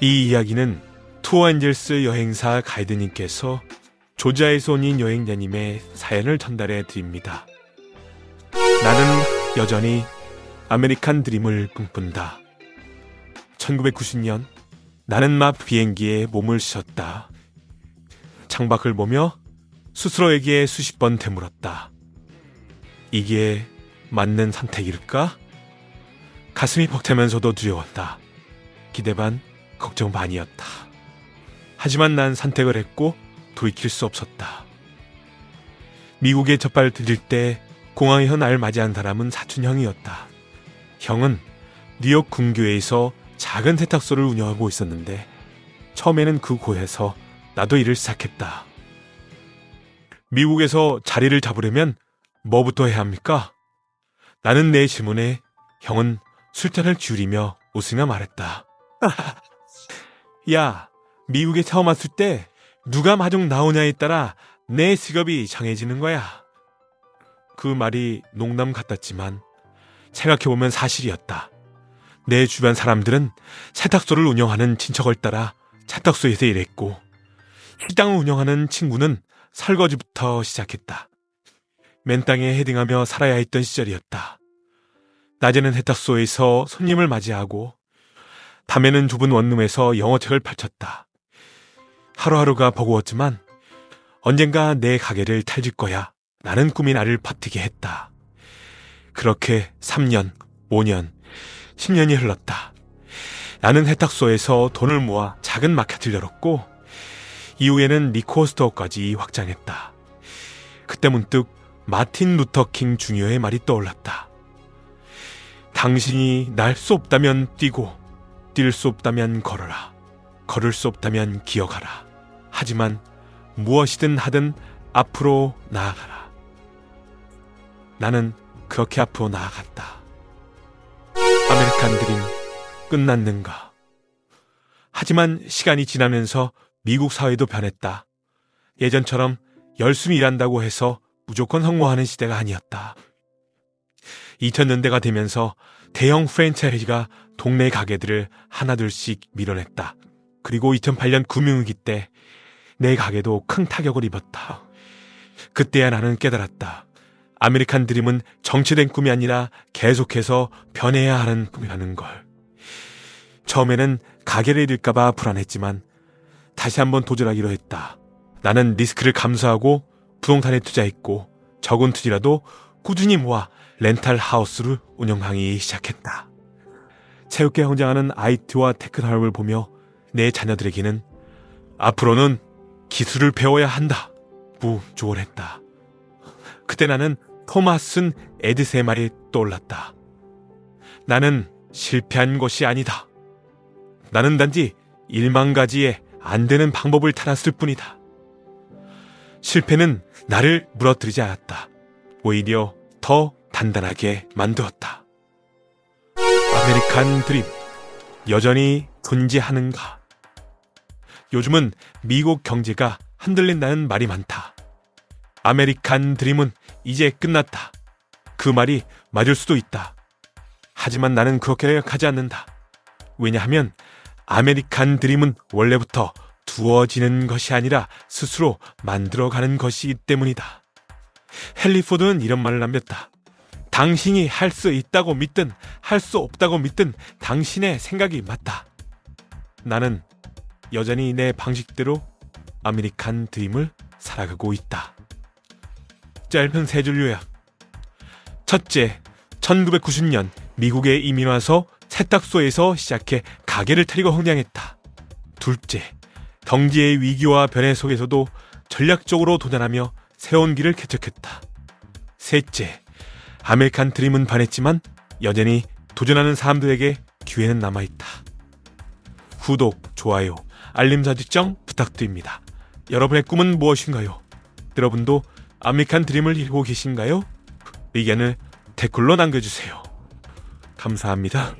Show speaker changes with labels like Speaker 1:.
Speaker 1: 이 이야기는 투어엔젤스 여행사 가이드님께서 조지아에서 온 여행자님의 사연을 전달해 드립니다. 나는 여전히 아메리칸 드림을 꿈꾼다. 1990년 나는 막 비행기에 몸을 씌었다. 창밖을 보며 스스로에게 수십 번 되물었다. 이게 맞는 선택일까? 가슴이 벅차면서도 두려웠다. 기대 반, 걱정 반이었다. 하지만 난 선택을 했고 돌이킬 수 없었다. 미국에 첫발 들일 때 공항에서 날 맞이한 사람은 사촌 형이었다. 형은 뉴욕 군교에서 작은 세탁소를 운영하고 있었는데 처음에는 그 고에서 나도 일을 시작했다. 미국에서 자리를 잡으려면 뭐부터 해야 합니까? 나는 내 질문에 형은 술잔을 기울이며 웃으며 말했다. 야, 미국에 처음 왔을 때 누가 마중 나오냐에 따라 내 직업이 정해지는 거야. 그 말이 농담 같았지만 생각해보면 사실이었다. 내 주변 사람들은 세탁소를 운영하는 친척을 따라 세탁소에서 일했고 식당을 운영하는 친구는 설거지부터 시작했다. 맨땅에 헤딩하며 살아야 했던 시절이었다. 낮에는 세탁소에서 손님을 맞이하고 밤에는 좁은 원룸에서 영어책을 펼쳤다. 하루하루가 버거웠지만 언젠가 내 가게를 탈질 거야. 나는 꿈이 나를 버티게 했다. 그렇게 3년, 5년, 10년이 흘렀다. 나는 세탁소에서 돈을 모아 작은 마켓을 열었고 이후에는 리코어 스토어까지 확장했다. 그때 문득 마틴 루터킹 주니어의 말이 떠올랐다. 당신이 날 수 없다면 뛰고 뛸 수 없다면 걸어라. 걸을 수 없다면 기억하라. 하지만 무엇이든 하든 앞으로 나아가라. 나는 그렇게 앞으로 나아갔다. 아메리칸 드림 끝났는가? 하지만 시간이 지나면서 미국 사회도 변했다. 예전처럼 열심히 일한다고 해서 무조건 성공하는 시대가 아니었다. 2000년대가 되면서 대형 프랜차이즈가 동네 가게들을 하나둘씩 밀어냈다. 그리고 2008년 금융위기 때 내 가게도 큰 타격을 입었다. 그때야 나는 깨달았다. 아메리칸 드림은 정체된 꿈이 아니라 계속해서 변해야 하는 꿈이라는 걸. 처음에는 가게를 잃을까봐 불안했지만 다시 한번 도전하기로 했다. 나는 리스크를 감수하고 부동산에 투자했고 적은 투지라도 꾸준히 모아 렌탈 하우스를 운영하기 시작했다. 체육계 성장하는 IT와 테크 산업을 보며 내 자녀들에게는 앞으로는 기술을 배워야 한다. 무 조언했다. 그때 나는 토마슨 에드세 말이 떠올랐다. 나는 실패한 것이 아니다. 나는 단지 일만 가지의 안 되는 방법을 찾았을 뿐이다. 실패는 나를 무너뜨리지 않았다. 오히려 더 단단하게 만들었다. 아메리칸 드림 여전히 존재하는가? 요즘은 미국 경제가 흔들린다는 말이 많다. 아메리칸 드림은 이제 끝났다. 그 말이 맞을 수도 있다. 하지만 나는 그렇게 생각하지 않는다. 왜냐하면 아메리칸 드림은 원래부터 두어지는 것이 아니라 스스로 만들어가는 것이기 때문이다. 헨리 포드는 이런 말을 남겼다. 당신이 할 수 있다고 믿든 할 수 없다고 믿든 당신의 생각이 맞다. 나는 여전히 내 방식대로 아메리칸 드림을 살아가고 있다. 짧은 세 줄 요약. 첫째, 1990년 미국에 이민 와서 세탁소에서 시작해 가게를 차리고 흥량했다. 둘째, 경제의 위기와 변해 속에서도 전략적으로 도전하며 새로운 길을 개척했다. 셋째, 아메리칸 드림은 반했지만 여전히 도전하는 사람들에게 기회는 남아있다. 구독, 좋아요, 알림 설정 부탁드립니다. 여러분의 꿈은 무엇인가요? 여러분도 아메리칸 드림을 이루고 계신가요? 의견을 댓글로 남겨주세요. 감사합니다.